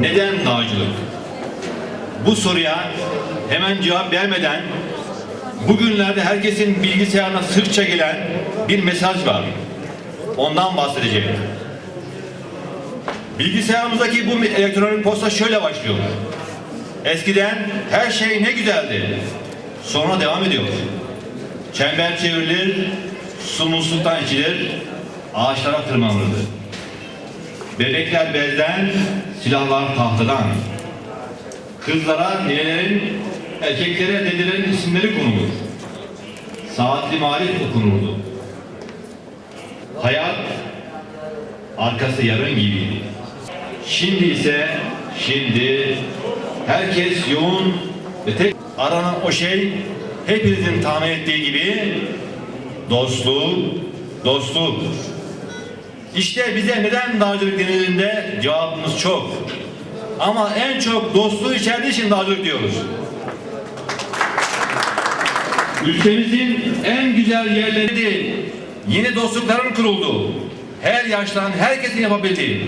neden dağcılık? Bu soruya hemen cevap vermeden bugünlerde herkesin bilgisayarına sıkça gelen bir mesaj var. Ondan bahsedeceğim. Bilgisayarımızdaki bu elektronik posta şöyle başlıyor. Eskiden her şey ne güzeldi. Sonra devam ediyor. Çember çevrilir, su musluktan içilir, ağaçlara tırmanırdı. Bebekler bezden, silahlar tahtadan. Kızlara ninelerin, erkeklere dedelerin isimleri konulur. Saatli marif okunurdu. Hayat arkası yarın gibiydi. Şimdi ise şimdi herkes yoğun ve tek aranan o şey hepinizin tahmin ettiği gibi dostluk, dostluk. İşte bize neden dağcılık denildiğinde cevabımız çok. Ama en çok dostluğu içerdiği için dağcılık diyoruz. Ülkemizin en güzel yerleri yeni dostlukların kuruldu. Her yaştan herkesin yapabildiği.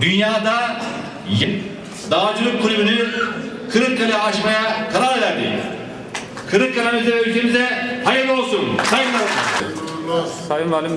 Dünyada dağcılık kulübünü Kırıkkale açmaya karar verdik. Kırıkkale'mize ve ülkemize hayırlı olsun. Saygılar. Sayın Valim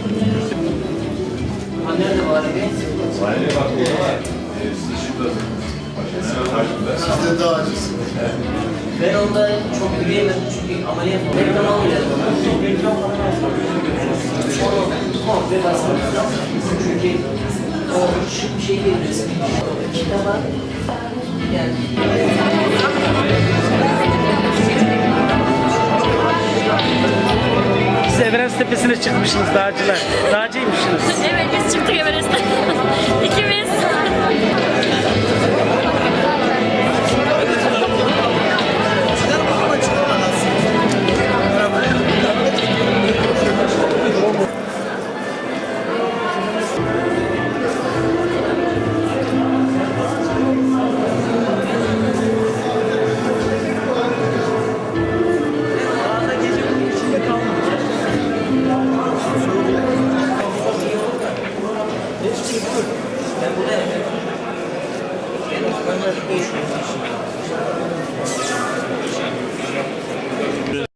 Nerede var? Siz de daha acısınız. Ben onda çok yürüyemedim çünkü ameliyat oldu. Reklam. Onu komple lazım. Çünkü o şık bir şey değil. Kitaba yani Siz Everest tepesine çıkmışsınız dağcılar. Dağcıymışsınız. Evet biz çıktık Everest'e. Ben o kadar değişmiyor.